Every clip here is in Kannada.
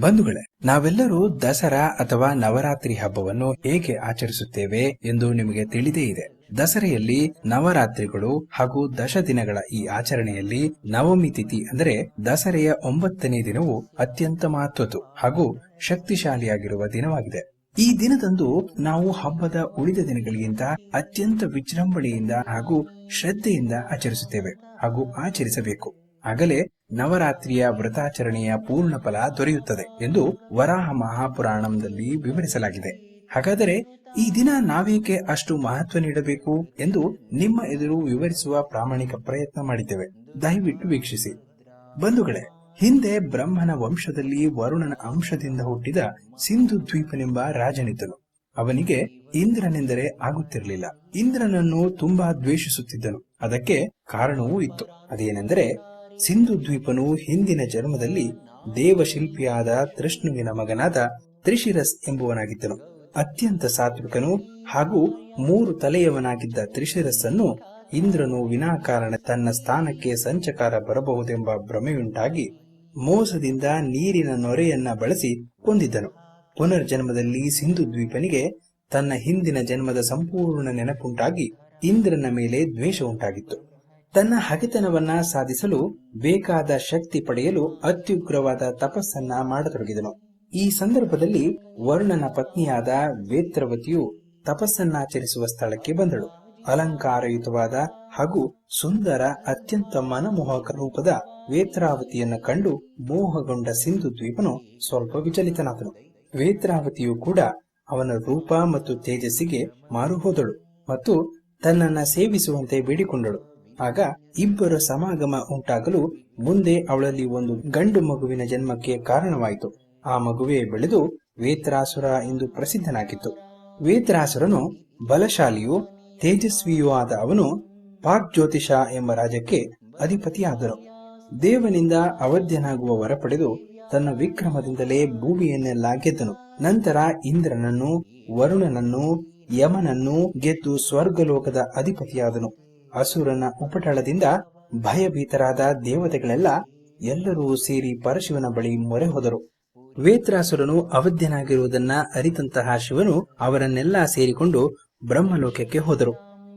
ಬಂಧುಗಳೇ, ನಾವೆಲ್ಲರೂ ದಸರಾ ಅಥವಾ ನವರಾತ್ರಿ ಹಬ್ಬವನ್ನು ಹೇಗೆ ಆಚರಿಸುತ್ತೇವೆ ಎಂದು ನಿಮಗೆ ತಿಳಿದೇ ಇದೆ. ದಸರೆಯಲ್ಲಿ ನವರಾತ್ರಿಗಳು ಹಾಗೂ ದಶ ದಿನಗಳ ಈ ಆಚರಣೆಯಲ್ಲಿ ನವಮಿ ತಿಥಿ ಅಂದರೆ ದಸರೆಯ ಒಂಬತ್ತನೇ ದಿನವು ಅತ್ಯಂತ ಮಹತ್ವದ್ದು ಹಾಗೂ ಶಕ್ತಿಶಾಲಿಯಾಗಿರುವ ದಿನವಾಗಿದೆ. ಈ ದಿನದಂದು ನಾವು ಹಬ್ಬದ ಉಳಿದ ದಿನಗಳಿಗಿಂತ ಅತ್ಯಂತ ವಿಜೃಂಭಣೆಯಿಂದ ಹಾಗೂ ಶ್ರದ್ಧೆಯಿಂದ ಆಚರಿಸುತ್ತೇವೆ ಹಾಗೂ ಆಚರಿಸಬೇಕು. ಆಗಲೇ ನವರಾತ್ರಿಯ ವ್ರತಾಚರಣೆಯ ಪೂರ್ಣ ಫಲ ದೊರೆಯುತ್ತದೆ ಎಂದು ವರಾಹ ಮಹಾಪುರಾಣದಲ್ಲಿ ವಿವರಿಸಲಾಗಿದೆ. ಹಾಗಾದರೆ ಈ ದಿನ ನಾವೇಕೆ ಅಷ್ಟು ಮಹತ್ವ ನೀಡಬೇಕು ಎಂದು ನಿಮ್ಮ ಎದುರು ವಿವರಿಸುವ ಪ್ರಾಮಾಣಿಕ ಪ್ರಯತ್ನ ಮಾಡಿದ್ದೇವೆ. ದಯವಿಟ್ಟು ವೀಕ್ಷಿಸಿ. ಬಂಧುಗಳೇ, ಹಿಂದೆ ಬ್ರಹ್ಮನ ವಂಶದಲ್ಲಿ ವರುಣನ ಅಂಶದಿಂದ ಹುಟ್ಟಿದ ಸಿಂಧು ದ್ವೀಪನೆಂಬ ರಾಜನಿದ್ದನು. ಅವನಿಗೆ ಇಂದ್ರನೆಂದರೆ ಆಗುತ್ತಿರಲಿಲ್ಲ. ಇಂದ್ರನನ್ನು ತುಂಬಾ ದ್ವೇಷಿಸುತ್ತಿದ್ದನು. ಅದಕ್ಕೆ ಕಾರಣವೂ ಇತ್ತು. ಅದೇನೆಂದರೆ ಸಿಂಧು ದ್ವೀಪನು ಹಿಂದಿನ ಜನ್ಮದಲ್ಲಿ ದೇವಶಿಲ್ಪಿಯಾದ ತೃಷ್ಣುವಿನ ಮಗನಾದ ತ್ರಿಶಿರಸ್ ಎಂಬುವನಾಗಿದ್ದನು. ಅತ್ಯಂತ ಸಾತ್ವಿಕನು ಹಾಗೂ ಮೂರು ತಲೆಯವನಾಗಿದ್ದ ತ್ರಿಶಿರಸ್ಸನ್ನು ಇಂದ್ರನು ವಿನಾಕಾರಣ ತನ್ನ ಸ್ಥಾನಕ್ಕೆ ಸಂಚಕಾರ ಬರಬಹುದೆಂಬ ಭ್ರಮೆಯುಂಟಾಗಿ ಮೋಸದಿಂದ ನೀರಿನ ನೊರೆಯನ್ನ ಬಳಸಿ ಕೊಂದಿದ್ದನು. ಪುನರ್ಜನ್ಮದಲ್ಲಿ ಸಿಂಧು ದ್ವೀಪನಿಗೆ ತನ್ನ ಹಿಂದಿನ ಜನ್ಮದ ಸಂಪೂರ್ಣ ನೆನಪುಂಟಾಗಿ ಇಂದ್ರನ ಮೇಲೆ ದ್ವೇಷ ಉಂಟಾಗಿತ್ತು ತನ್ನ ಹಗೆತನವನ್ನ ಸಾಧಿಸಲು ಬೇಕಾದ ಶಕ್ತಿ ಪಡೆಯಲು ಅತ್ಯುಗ್ರವಾದ ತಪಸ್ಸನ್ನ ಮಾಡತೊಡಗಿದನು. ಈ ಸಂದರ್ಭದಲ್ಲಿ ವರ್ಣನ ಪತ್ನಿಯಾದ ವೇತ್ರವತಿಯು ತಪಸ್ಸನ್ನಾಚರಿಸುವ ಸ್ಥಳಕ್ಕೆ ಬಂದಳು. ಅಲಂಕಾರಯುತವಾದ ಹಾಗೂ ಸುಂದರ ಅತ್ಯಂತ ಮನಮೋಹಕ ರೂಪದ ವೇತ್ರಾವತಿಯನ್ನು ಕಂಡು ಮೋಹಗೊಂಡ ಸಿಂಧು ದ್ವೀಪನು ಸ್ವಲ್ಪ ವಿಚಲಿತನಾದನು. ವೇತ್ರಾವತಿಯು ಕೂಡ ಅವನ ರೂಪ ಮತ್ತು ತೇಜಸ್ಸಿಗೆ ಮಾರುಹೋದಳು ಮತ್ತು ತನ್ನನ್ನ ಸೇವಿಸುವಂತೆ ಬೇಡಿಕೊಂಡಳು. ಆಗ ಇಬ್ಬರ ಸಮಾಗಮ ಉಂಟಾಗಲು ಮುಂದೆ ಅವಳಲ್ಲಿ ಒಂದು ಗಂಡು ಮಗುವಿನ ಜನ್ಮಕ್ಕೆ ಕಾರಣವಾಯಿತು. ಆ ಮಗುವೇ ಬೆಳೆದು ವೇತ್ರಾಸುರ ಎಂದು ಪ್ರಸಿದ್ಧನಾಗಿತ್ತು. ವೇತ್ರಾಸುರನು ಬಲಶಾಲಿಯೂ ತೇಜಸ್ವಿಯೂ ಆದ ಅವನು ಪಾಕ್ ಜ್ಯೋತಿಷ ಎಂಬ ರಾಜಕ್ಕೆ ಅಧಿಪತಿಯಾದನು ದೇವನಿಂದ ಅವಧ್ಯನಾಗುವ ವರ ಪಡೆದು ತನ್ನ ವಿಕ್ರಮದಿಂದಲೇ ಭೂಮಿಯನ್ನೆಲ್ಲ ಗೆದ್ದನು. ನಂತರ ಇಂದ್ರನನ್ನು ವರುಣನನ್ನು ಯಮನನ್ನು ಗೆದ್ದು ಸ್ವರ್ಗಲೋಕದ ಅಧಿಪತಿಯಾದನು. ಅಸುರನ ಉಪಟಳದಿಂದ ಭಯಭೀತರಾದ ದೇವತೆಗಳೆಲ್ಲ ಎಲ್ಲರೂ ಸೇರಿ ಪರಶಿವನ ಬಳಿ ಮೊರೆ ಹೋದರು. ವೇತ್ರಾಸುರನು ಅವಧ್ಯನಾಗಿರುವುದನ್ನ ಅರಿತಂತಹ ಶಿವನು ಅವರನ್ನೆಲ್ಲ ಸೇರಿಕೊಂಡು ಬ್ರಹ್ಮಲೋಕಕ್ಕೆ ಹೋದರು.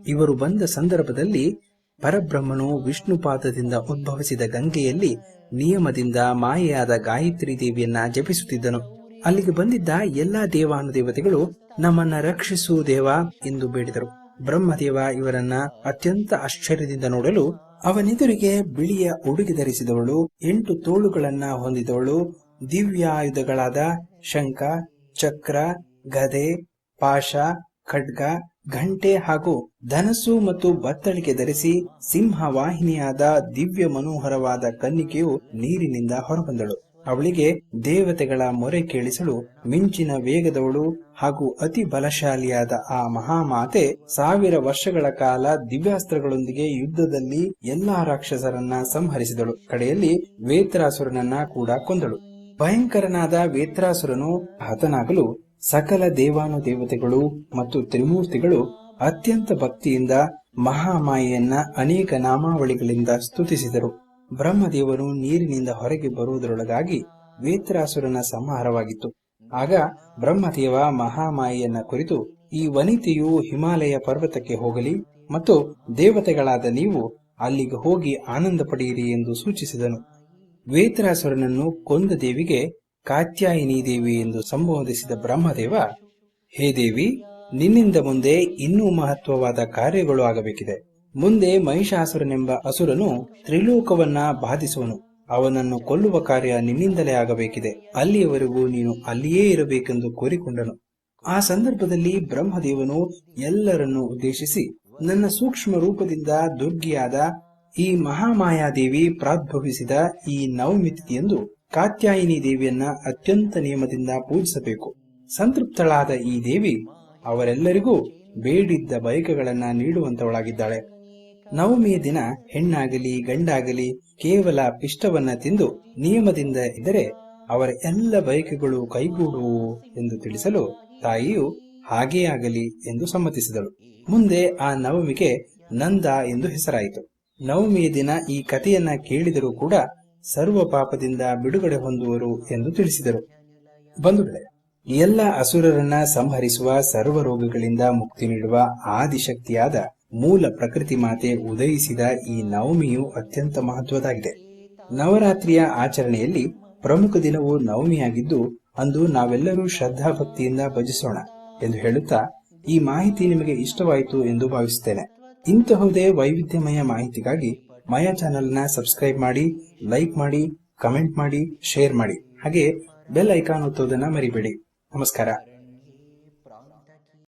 ಇವರು ಬಂದ ಸಂದರ್ಭದಲ್ಲಿ ಪರಬ್ರಹ್ಮನು ವಿಷ್ಣುಪಾತದಿಂದ ಉದ್ಭವಿಸಿದ ಗಂಗೆಯಲ್ಲಿ ನಿಯಮದಿಂದ ಮಾಯೆಯಾದ ಗಾಯತ್ರಿ ದೇವಿಯನ್ನ ಜಪಿಸುತ್ತಿದ್ದನು. ಅಲ್ಲಿಗೆ ಬಂದಿದ್ದ ಎಲ್ಲಾ ದೇವಾನುದೇವತೆಗಳು ನಮ್ಮನ್ನ ರಕ್ಷಿಸು ದೇವ ಎಂದು ಬೇಡಿದರು. ಬ್ರಹ್ಮದೇವ ಇವರನ್ನ ಅತ್ಯಂತ ಆಶ್ಚರ್ಯದಿಂದ ನೋಡಲು ಅವನೆದುರಿಗೆ ಬಿಳಿಯ ಉಡುಗೆ ಧರಿಸಿದವಳು, ಎಂಟು ತೋಳುಗಳನ್ನ ಹೊಂದಿದವಳು, ದಿವ್ಯಾಯುಧಗಳಾದ ಶಂಖ, ಚಕ್ರ, ಗದೆ, ಪಾಶ, ಖಡ್ಗ, ಘಂಟೆ ಹಾಗೂ ಧನಸು ಮತ್ತು ಬತ್ತಳಿಕೆ ಧರಿಸಿ ಸಿಂಹ ವಾಹಿನಿಯಾದ ದಿವ್ಯ ಮನೋಹರವಾದ ಕನ್ನಿಕೆಯು ನೀರಿನಿಂದ ಹೊರಬಂದಳು. ಅವಳಿಗೆ ದೇವತೆಗಳ ಮೊರೆ ಕೇಳಿಸಲು ಮಿಂಚಿನ ವೇಗದವಳು ಹಾಗೂ ಅತಿ ಬಲಶಾಲಿಯಾದ ಆ ಮಹಾಮಾತೆ ಸಾವಿರ ವರ್ಷಗಳ ಕಾಲ ದಿವ್ಯಾಸ್ತ್ರಗಳೊಂದಿಗೆ ಯುದ್ಧದಲ್ಲಿ ಎಲ್ಲಾ ರಾಕ್ಷಸರನ್ನ ಸಂಹರಿಸಿದಳು. ಕಡೆಯಲ್ಲಿ ವೇತ್ರಾಸುರನನ್ನ ಕೂಡ ಕೊಂದಳು. ಭಯಂಕರನಾದ ವೇತ್ರಾಸುರನು ಹತನಾಗಲು ಸಕಲ ದೇವಾನು ದೇವತೆಗಳು ಮತ್ತು ತ್ರಿಮೂರ್ತಿಗಳು ಅತ್ಯಂತ ಭಕ್ತಿಯಿಂದ ಮಹಾಮಾಯೆಯನ್ನ ಅನೇಕ ನಾಮಾವಳಿಗಳಿಂದ ಸ್ತುತಿಸಿದರು. ಬ್ರಹ್ಮದೇವರು ನೀರಿನಿಂದ ಹೊರಗೆ ಬರುವುದರೊಳಗಾಗಿ ವೇತ್ರಾಸುರನ ಸಂಹಾರವಾಗಿತ್ತು. ಆಗ ಬ್ರಹ್ಮದೇವ ಮಹಾಮಾಯಿಯನ್ನ ಕುರಿತು, ಈ ವನಿತೆಯು ಹಿಮಾಲಯ ಪರ್ವತಕ್ಕೆ ಹೋಗಲಿ ಮತ್ತು ದೇವತೆಗಳಾದ ನೀವು ಅಲ್ಲಿಗೆ ಹೋಗಿ ಆನಂದ ಪಡೆಯಿರಿ ಎಂದು ಸೂಚಿಸಿದನು. ವೇತ್ರಾಸುರನನ್ನು ಕೊಂದ ದೇವಿಗೆ, ಕಾತ್ಯಾಯಿನಿ ದೇವಿ ಎಂದು ಸಂಬೋಧಿಸಿದ ಬ್ರಹ್ಮದೇವ, ಹೇ ದೇವಿ, ನಿನ್ನಿಂದ ಮುಂದೆ ಇನ್ನೂ ಮಹತ್ವವಾದ ಕಾರ್ಯಗಳು ಆಗಬೇಕಿದೆ. ಮುಂದೆ ಮಹಿಷಾಸುರನೆಂಬ ಅಸುರನು ತ್ರಿಲೋಕವನ್ನ ಬಾಧಿಸುವನು. ಅವನನ್ನು ಕೊಲ್ಲುವ ಕಾರ್ಯ ನಿನ್ನಿಂದಲೇ ಆಗಬೇಕಿದೆ. ಅಲ್ಲಿಯವರೆಗೂ ನೀನು ಅಲ್ಲಿಯೇ ಇರಬೇಕೆಂದು ಕೋರಿಕೊಂಡನು. ಆ ಸಂದರ್ಭದಲ್ಲಿ ಬ್ರಹ್ಮದೇವನು ಎಲ್ಲರನ್ನು ಉದ್ದೇಶಿಸಿ ನನ್ನ ಸೂಕ್ಷ್ಮ ರೂಪದಿಂದ ದುರ್ಗಿಯಾದ ಈ ಮಹಾಮಾಯಾದೇವಿ ಪ್ರಾದ್ಭವಿಸಿದ ಈ ನವಮಿ ತಿಥಿಯಂದು ಕಾತ್ಯಾಯಿನಿ ದೇವಿಯನ್ನ ಅತ್ಯಂತ ನಿಯಮದಿಂದ ಪೂಜಿಸಬೇಕು. ಸಂತೃಪ್ತಳಾದ ಈ ದೇವಿ ಅವರೆಲ್ಲರಿಗೂ ಬೇಡಿದ್ದ ಬಯಕೆಗಳನ್ನ ನೀಡುವಂತವಳಾಗಿದ್ದಾಳೆ. ನವಮಿಯ ದಿನ ಹೆಣ್ಣಾಗಲಿ, ಗಂಡಾಗಲಿ ಕೇವಲ ಪಿಷ್ಟವನ್ನ ತಿಂದು ನಿಯಮದಿಂದ ಇದ್ದರೆ ಅವರ ಎಲ್ಲ ಬಯಕೆಗಳು ಕೈಗೂಡುವು ಎಂದು ತಿಳಿಸಲು ತಾಯಿಯು ಹಾಗೇ ಆಗಲಿ ಎಂದು ಸಮ್ಮತಿಸಿದಳು. ಮುಂದೆ ಆ ನವಮಿಗೆ ನಂದ ಎಂದು ಹೆಸರಾಯಿತು. ನವಮಿಯ ದಿನ ಈ ಕಥೆಯನ್ನ ಕೇಳಿದರೂ ಕೂಡ ಸರ್ವ ಪಾಪದಿಂದ ಬಿಡುಗಡೆ ಹೊಂದುವರು ಎಂದು ತಿಳಿಸಿದರು. ಬಂಧುಗಳೇ, ಎಲ್ಲ ಅಸುರರನ್ನ ಸಂಹರಿಸುವ ಸರ್ವ ರೋಗಗಳಿಂದ ಮುಕ್ತಿ ನೀಡುವ ಆದಿಶಕ್ತಿಯಾದ ಮೂಲ ಪ್ರಕೃತಿ ಮಾತೆ ಉದಯಿಸಿದ ಈ ನವಮಿಯು ಅತ್ಯಂತ ಮಹತ್ವದಾಗಿದೆ ನವರಾತ್ರಿಯ ಆಚರಣೆಯಲ್ಲಿ ಪ್ರಮುಖ ದಿನವು ನವಮಿಯಾಗಿದ್ದು, ಅಂದು ನಾವೆಲ್ಲರೂ ಶ್ರದ್ಧಾ ಭಕ್ತಿಯಿಂದ ಭಜಿಸೋಣ ಎಂದು ಹೇಳುತ್ತಾ ಈ ಮಾಹಿತಿ ನಿಮಗೆ ಇಷ್ಟವಾಯಿತು ಎಂದು ಭಾವಿಸುತ್ತೇನೆ. ಇಂತಹುದೇ ವೈವಿಧ್ಯಮಯ ಮಾಹಿತಿಗಾಗಿ ಮಾಯಾ ಚಾನೆಲ್ನ ಸಬ್ಸ್ಕ್ರೈಬ್ ಮಾಡಿ, ಲೈಕ್ ಮಾಡಿ, ಕಮೆಂಟ್ ಮಾಡಿ, ಶೇರ್ ಮಾಡಿ. ಹಾಗೆ ಬೆಲ್ ಐಕಾನ್ ಒತ್ತೋದನ್ನ ಮರಿಬೇಡಿ. ನಮಸ್ಕಾರ.